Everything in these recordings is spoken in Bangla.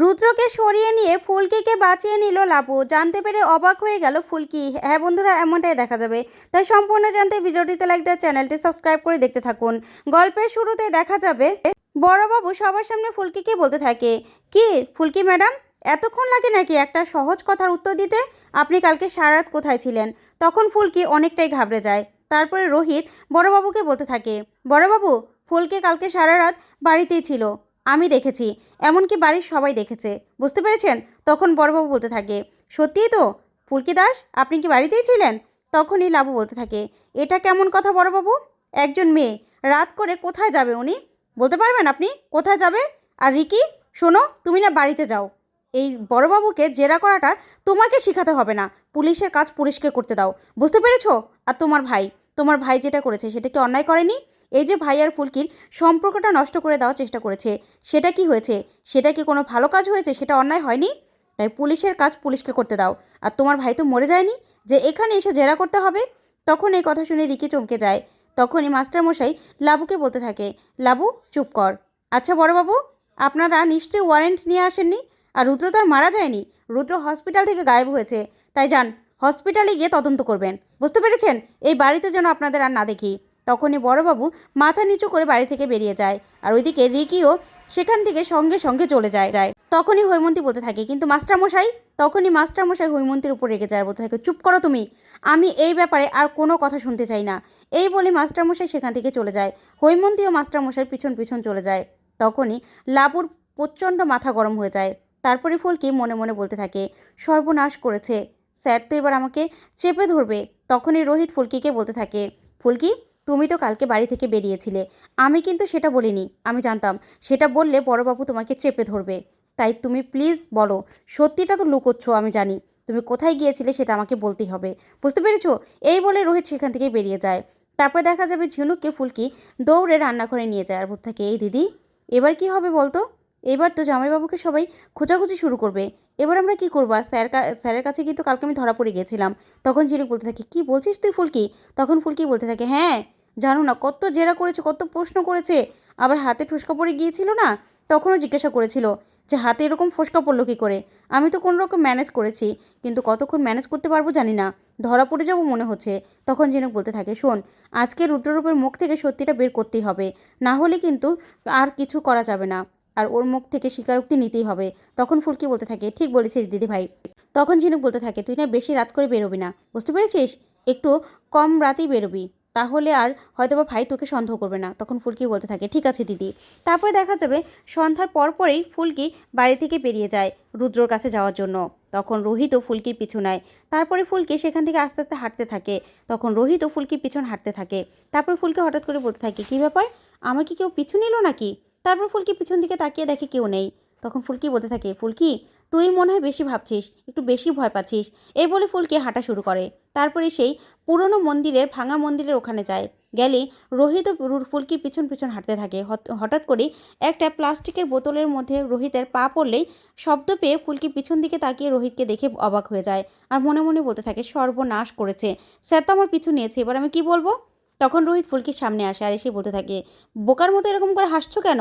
রুদ্রকে সরিয়ে নিয়ে ফুলকিকে বাঁচিয়ে নিল লাবু। জানতে পেরে অবাক হয়ে গেল ফুলকি। হ্যাঁ বন্ধুরা, এমনটাই দেখা যাবে। তাই সম্পূর্ণ জানতে ভিডিওটিতে লাইক দেওয়ার চ্যানেলটি সাবস্ক্রাইব করে দেখতে থাকুন। গল্পের শুরুতে দেখা যাবে, বড়বাবু সবার সামনে ফুলকিকে বলতে থাকে, কি ফুলকি ম্যাডাম, এতক্ষণ লাগে নাকি একটা সহজ কথার উত্তর দিতে? আপনি কালকে সারাত কোথায় ছিলেন? তখন ফুলকি অনেকটাই ঘাবড়ে যায়। তারপরে রোহিত বড়বাবুকে বলতে থাকে, বড়বাবু, ফুলকি কালকে সারা রাত বাড়িতেই ছিল। আমি দেখেছি, এমনকি বাড়ির সবাই দেখেছে। বুঝতে পেরেছেন? তখন বড়বাবু বলতে থাকে, সত্যিই তো? ফুলকি দাস, আপনি কি বাড়িতেই ছিলেন? তখনই লাবু বলতে থাকে, এটা কেমন কথা বড়বাবু? একজন মেয়ে, রাত করে কোথায় যাবে উনি? বলতে পারবেন আপনি? কোথায় যাবে? আর রিকি, শোনো, তুমি না বাড়িতে যাও। এই বড়বাবুকে জেরা করাটা তোমাকে শেখাতে হবে না। পুলিশের কাজ পুলিশকে করতে দাও। বুঝতে পেরেছ? আর তোমার ভাই তোমার ভাই যেটা করেছে সেটা কি অন্যায় করেনি? এই যে ভাই আর ফুলকির সম্পর্কটা নষ্ট করে দেওয়ার চেষ্টা করেছে, সেটা কি হয়েছে? সেটা কি কোনো ভালো কাজ হয়েছে? সেটা অন্যায় হয়নি? তাই পুলিশের কাজ পুলিশকে করতে দাও। আর তোমার ভাই তো মরে যায়নি? যে এখানে এসে জেরা করতে হবে? তখন এই কথা শুনে রিকি চমকে যায়। তখনই মাস্টারমশাই লাবুকে বলতে থাকে, লাবু, চুপ কর। আচ্ছা বড়বাবু, আপনারা নিশ্চয়ই ওয়ারেন্ট নিয়ে আসেননি? আর রুদ্র তো আর মারা যায়নি? রুদ্র হসপিটাল থেকে গায়েব হয়েছে। তাই যান, হসপিটালে গিয়ে তদন্ত করবেন। বুঝতে পেরেছেন? এই বাড়িতে যেন আপনাদের আর না দেখি। তখনই বড়বাবু মাথা নিচু করে বাড়ি থেকে বেরিয়ে যায়। আর ওইদিকে রিকিও সেখান থেকে সঙ্গে সঙ্গে চলে যায়। যায় তখনই হৈমন্তী বলতে থাকে, কিন্তু মাস্টারমশাই? তখনই মাস্টারমশাই হৈমন্তীর উপর রেগে যায়, বলতে থাকে, চুপ করো তুমি, আমি এই ব্যাপারে আর কোনো কথা শুনতে চাই না। এই বলে মাস্টারমশাই সেখান থেকে চলে যায়। হৈমন্তী ও মাস্টারমশাই পিছন পিছন চলে যায়। তখনই লাবুর প্রচণ্ড মাথা গরম হয়ে যায়। তারপরে ফুলকি মনে মনে বলতে থাকে, সর্বনাশ করেছে। স্যার তো এবার আমাকে চেপে ধরবে। তখনই রোহিত ফুলকিকে বলতে থাকে, ফুলকি তুমি তো কালকে বাড়ি থেকে বেরিয়েছিলে। আমি কিন্তু সেটা বলিনি। আমি জানতাম, সেটা বললে বড়বাবু তোমাকে চেপে ধরবে। তাই তুমি প্লিজ বলো, সত্যিটা তো লুকোচ্ছ, আমি জানি। তুমি কোথায় গিয়েছিলে সেটা আমাকে বলতেই হবে। বুঝতে পেরেছ? এই বলে রোহিত সেখান থেকে বেরিয়ে যায়। তারপর দেখা যাবে ঝিনুককে ফুলকি দৌড়ে রান্নাঘরে নিয়ে যায়। আর থাকে, এই দিদি, এবার কি হবে বলতো? এবার তো জামাইবাবুকে সবাই খোঁজাখুঁজি শুরু করবে। এবার আমরা কি করব? আর স্যার স্যারের কাছে কিন্তু কালকে আমি ধরা পড়ে গিয়েছিলাম। তখন ঝিনুক বলতে থাকে, কি বলছিস তুই ফুলকি? তখন ফুলকি বলতে থাকে হ্যাঁ জানো না, কত জেরা করেছে, কত প্রশ্ন করেছে। আবার হাতে ঠুসকা পড়ে গিয়েছিল না, তখনও জিজ্ঞাসা করেছিল যে হাতে এরকম ফোসকা পড়ল কী করে? আমি তো কোনো রকম ম্যানেজ করেছি, কিন্তু কতক্ষণ ম্যানেজ করতে পারব জানি না। ধরা পড়ে যাব মনে হচ্ছে, তখন ঝিনুক বলতে থাকে, শোন, আজকে রুদ্ররূপের মুখ থেকে সত্যিটা বের করতেই হবে, না হলে কিন্তু আর কিছু করা যাবে না। আর ওর মুখ থেকে স্বীকারোক্তি নিতেই হবে, তখন ফুলকি বলতে থাকে, ঠিক বলেছিস দিদি ভাই তখন ঝিনুক বলতে থাকে, তুই না বেশি রাত করে বেরোবি না, বুঝতে পেরেছিস? একটু কম রাতেই বেরোবি। তাহলে আর হয়তো বা ভাই তোকে সন্দেহ করবে না। তখন ফুলকি বলতে থাকে, ঠিক আছে দিদি। তারপরে দেখা যাবে সন্ধ্যার পর পরেই ফুলকি বাড়ি থেকে বেরিয়ে যায় রুদ্রর কাছে যাওয়ার জন্য। তখন রোহিতও ফুলকির পিছু নেয়। তারপরে ফুলকি সেখান থেকে আস্তে আস্তে হাঁটতে থাকে। তখন রোহিতও ফুলকির পিছন হাঁটতে থাকে। তারপর ফুলকি হঠাৎ করে বলতে থাকে, কী ব্যাপার? আমার কি কেউ পিছু নিল নাকি? তারপর ফুলকি পিছন দিকে তাকিয়ে দেখে কেউ নেই। তখন ফুলকি বলতে থাকে, ফুলকি তুই মনে হয় বেশি ভাবছিস, একটু বেশি ভয় পাচ্ছিস। এই বলে ফুলকে হাঁটা শুরু করে। তারপরে সেই পুরনো মন্দিরের ভাঙা মন্দিরের ওখানে যায়। গেলে রোহিত ফুলকির পিছন পিছন হাঁটতে থাকে। হঠাৎ করে একটা প্লাস্টিকের বোতলের মধ্যে রোহিতের পা পড়লেই শব্দ পেয়ে ফুলকি পিছন দিকে তাকিয়ে রোহিতকে দেখে অবাক হয়ে যায় আর মনে মনে বলতে থাকে, সর্বনাশ করেছে। স্যার তো আমার পিছু নিয়েছে, এবার আমি কি বলব? তখন রোহিত ফুলকির সামনে আসে আর এসে বলতে থাকে, বোকার মতো এরকম করে হাসছো কেন?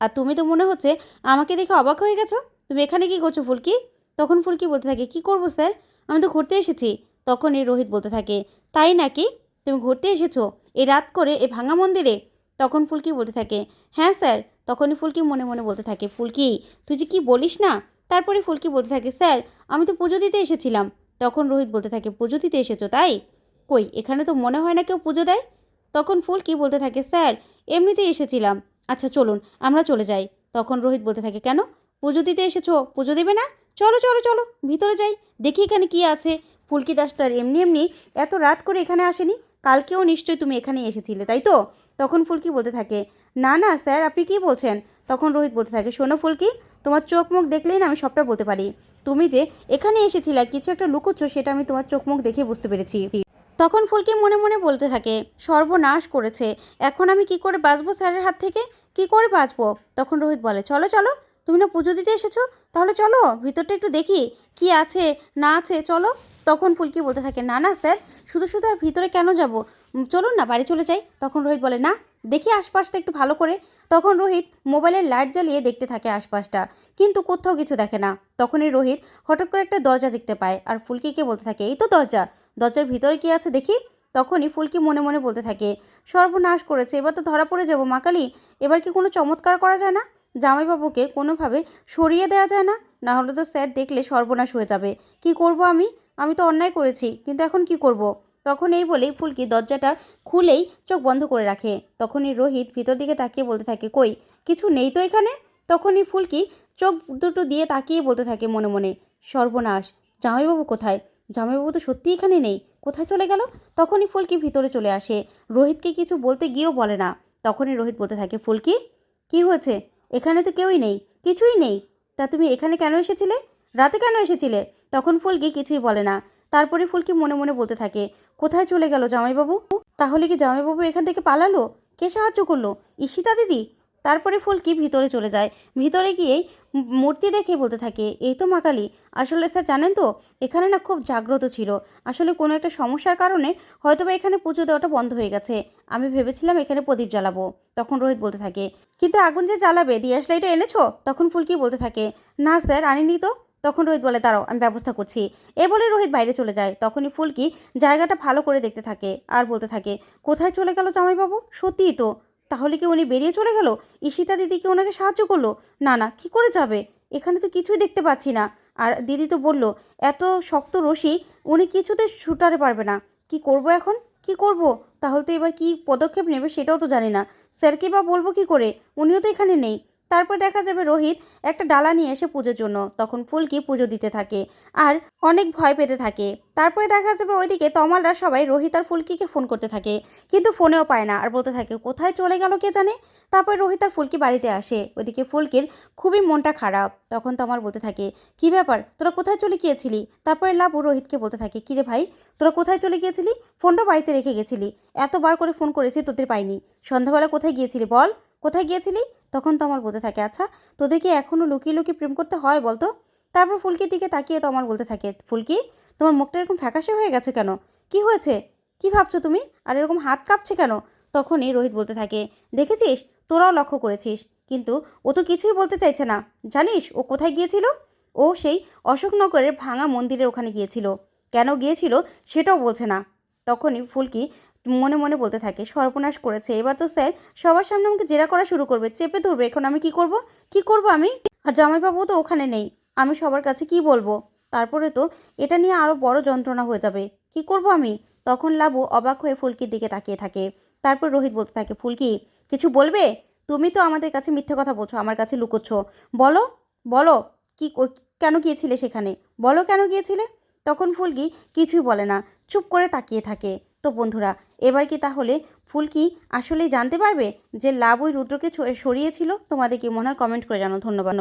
আর তুমি তো মনে হচ্ছে আমাকে দেখে অবাক হয়ে গেছো? তুমি এখানে কি করছ ফুলকি? তখন ফুলকি বলতে থাকে, কি করব স্যার? আমি তো ঘুরতে এসেছি। তখন এই রোহিত বলতে থাকে, তাই নাকি? তুমি ঘুরতে এসেছ? এই রাত করে এই ভাঙা মন্দিরে? তখন ফুলকি বলতে থাকে হ্যাঁ স্যার। তখনই ফুলকি মনে মনে বলতে থাকে, ফুলকি, তুই যে কি বলিস না? তারপরে ফুলকি বলতে থাকে, স্যার, আমি তো পুজো দিতে এসেছিলাম। তখন রোহিত বলতে থাকে, পুজো দিতে এসেছ তাই? কই, এখানে তো মনে হয় না কেউ পুজো দেয়? তখন ফুলকি বলতে থাকে, স্যার, এমনিতেই এসেছিলাম। আচ্ছা চলুন, আমরা চলে যাই। তখন রোহিত বলতে থাকে, কেন? পুজো দিতে এসেছ? পুজো দেবে না? চলো চলো চলো, ভিতরে যাই। দেখি এখানে কি আছে। ফুলকি দাস তো আর এমনি এমনি এত রাত করে এখানে আসেনি। কালকেও নিশ্চয়ই তুমি এখানে এসেছিলে, তাই তো? তখন ফুলকি বলতে থাকে, না না, স্যার, আপনি কি বলছেন? তখন রোহিত বলতে থাকে, শোনো ফুলকি, তোমার চোখ মুখ দেখলেই না আমি সবটা বলতে পারি। তুমি যে এখানে এসেছিলে কিছু একটা লুকোচ্ছ, সেটা আমি তোমার চোখ মুখ দেখে বুঝতে পেরেছি। তখন ফুলকি মনে মনে বলতে থাকে, সর্বনাশ করেছে। এখন আমি কি করে বাঁচবো স্যারের হাত থেকে? কি করে বাঁচবো? তখন রোহিত বলে, চলো চলো তুমি না পুজো দিতে এসেছ? তাহলে চলো, ভিতরটা একটু দেখি কি আছে, না আছে, চলো। তখন ফুলকি বলতে থাকে, না না, স্যার, শুধু শুধু আর ভিতরে কেন যাব? চলুন না, বাড়ি চলে যাই। তখন রোহিত বলে, না, দেখি আশপাশটা একটু ভালো করে। তখন রোহিত মোবাইলের লাইট জ্বালিয়ে দেখতে থাকে আশপাশটা, কিন্তু কোথাও কিছু দেখে না। তখনই রোহিত হঠাৎ করে একটা দরজা দেখতে পায় আর ফুলকিকে বলতে থাকে, এই তো দরজা, দরজার ভিতরে কি আছে দেখি? তখনই ফুলকি মনে মনে বলতে থাকে, সর্বনাশ করেছে, এবার তো ধরা পড়ে যাব মাকালি এবার কি কোনো চমৎকার করা যায় না? জামাইবাবুকে কোনোভাবে সরিয়ে দেওয়া যায় না? না হলে তো স্যার দেখলে সর্বনাশ হয়ে যাবে। কি করব আমি? আমি তো অন্যায় করেছি, কিন্তু এখন কি করব। তখন এই বলেই ফুলকি দরজাটা খুলেই চোখ বন্ধ করে রাখে। তখনই রোহিত ভিতর দিকে তাকিয়ে বলতে থাকে, কই, কিছু নেই তো এখানে? তখনই ফুলকি চোখ দুটো দিয়ে তাকিয়ে বলতে থাকে মনে মনে, সর্বনাশ, জামাইবাবু কোথায়? জামাইবাবু তো সত্যি এখানে নেই, কোথায় চলে গেল? তখনই ফুলকি ভিতরে চলে আসে। রোহিতকে কিছু বলতে গিয়েও বলে না। তখনই রোহিত বলতে থাকে, ফুলকি, কি হয়েছে? এখানে তো কেউই নেই, কিছুই নেই। তা তুমি এখানে কেন এসেছিলে? রাতে কেন এসেছিলে? তখন ফুলকি কিছুই বলে না। তারপরে ফুলকি মনে মনে বলতে থাকে, কোথায় চলে গেল জামাইবাবু? তাহলে কি জামাইবাবু এখান থেকে পালালো? কে সাহায্য করল? ঈশিতা দিদি? তারপরে ফুলকি ভিতরে চলে যায়? ভিতরে গিয়েই মূর্তি দেখে বলতে থাকে, এই তো মা কালী, আসলে স্যার জানেন তো, এখানে না খুব জাগ্রত ছিল। আসলে কোনো একটা সমস্যার কারণে হয়তো বা এখানে পুজো দেওয়াটা বন্ধ হয়ে গেছে। আমি ভেবেছিলাম এখানে প্রদীপ জ্বালাবো। তখন রোহিত বলতে থাকে, কিন্তু আগুন যে জ্বালাবে দিয়াশ লাইটে এনেছো? তখন ফুলকি বলতে থাকে, না স্যার, আনিনি তো। তখন রোহিত বলে, দাঁড়াও, আমি ব্যবস্থা করছি। এ বলে রোহিত বাইরে চলে যায়। তখনই ফুলকি জায়গাটা ভালো করে দেখতে থাকে আর বলতে থাকে, কোথায় চলে গেল জামাইবাবু? সত্যিই তো তাহলে কি উনি বেরিয়ে চলে গেল? ঈশিতা দিদি কি ওনাকে সাহায্য করল? না না, কি করে যাবে? এখানে তো কিছুই দেখতে পাচ্ছি না। আর দিদি তো বলল, এত শক্ত রশি, উনি কিছুতে ছুটাতে পারবে না। কি করব এখন? কি করব? তাহলে তো এবার কি পদক্ষেপ নেবে সেটাও তো জানি না। স্যারকে বা বলব কি করে? উনিও তো এখানে নেই। তারপর দেখা যাবে রোহিত একটা ডালা নিয়ে এসে পুজোর জন্য। তখন ফুলকি পুজো দিতে থাকে আর অনেক ভয় পেতে থাকে। তারপরে দেখা যাবে ওইদিকে তমালরা সবাই রোহিত আর ফুলকিকে ফোন করতে থাকে, কিন্তু ফোনেও পায় না। আর বলতে থাকে, কোথায় চলে গেল কে জানে? তারপর রোহিত আর ফুলকি বাড়িতে আসে। ওইদিকে ফুলকির খুবই মনটা খারাপ। তখন তমাল বলতে থাকে, কি ব্যাপার? তোরা কোথায় চলে গিয়েছিলি? তারপরে লাবু রোহিতকে বলতে থাকে কিরে ভাই, তোরা কোথায় চলে গিয়েছিলি? ফোনটা বাড়িতে রেখে গেছিলি। এতবার করে ফোন করেছি তোদের পাইনি। সন্ধ্যাবেলা কোথায় গিয়েছিলি বল? কোথায় গিয়েছিলি? তখন তমাল বলতে থাকে আচ্ছা তোদের কি এখনও লুকিয়ে লুকিয়ে প্রেম করতে হয় বলতো? তারপর ফুলকির দিকে তাকিয়ে তমাল বলতে থাকে, ফুলকি, তোমার মুখটা এরকম ফ্যাকাশে হয়ে গেছে কেন? কি হয়েছে? কি ভাবছ তুমি? আর এরকম হাত কাঁপছে কেন? তখনই রোহিত বলতে থাকে, দেখেছিস? তোরাও লক্ষ্য করেছিস। কিন্তু ও তো কিছুই বলতে চাইছে না। জানিস, ও কোথায় গিয়েছিল? ও সেই অশোকনগরের ভাঙা মন্দিরের ওখানে গিয়েছিল। কেন গিয়েছিল সেটাও বলছে না। তখনই ফুলকি মনে মনে বলতে থাকে, সর্বনাশ করেছে। এবার তো স্যার, সবার সামনে আমাকে জেরা করা শুরু করবে, চেপে ধরবে, এখন আমি কি করব? কি করব আমি? আর জামাইবাবু তো ওখানে নেই, আমি সবার কাছে কি বলব? তারপরে তো এটা নিয়ে আরও বড় যন্ত্রণা হয়ে যাবে। কি করব আমি? তখন লাবু অবাক হয়ে ফুলকির দিকে তাকিয়ে থাকে। তারপর রোহিত বলতে থাকে, ফুলকি, কিছু বলবে? তুমি তো আমাদের কাছে মিথ্যে কথা বলছো, আমার কাছে লুকোচ্ছ। বলো বলো কি, কেন গিয়েছিলে সেখানে? বলো কেন গিয়েছিলে? তখন ফুলকি কিছুই বলে না, চুপ করে তাকিয়ে থাকে। তো বন্ধুরা, এবার কি তাহলে ফুল কি আসলেই জানতে পারবে যে লাভ ওই রুদ্রকে সরিয়েছিল? তোমাদের কি মনে হয়? কমেন্ট করে জানো ধন্যবাদ।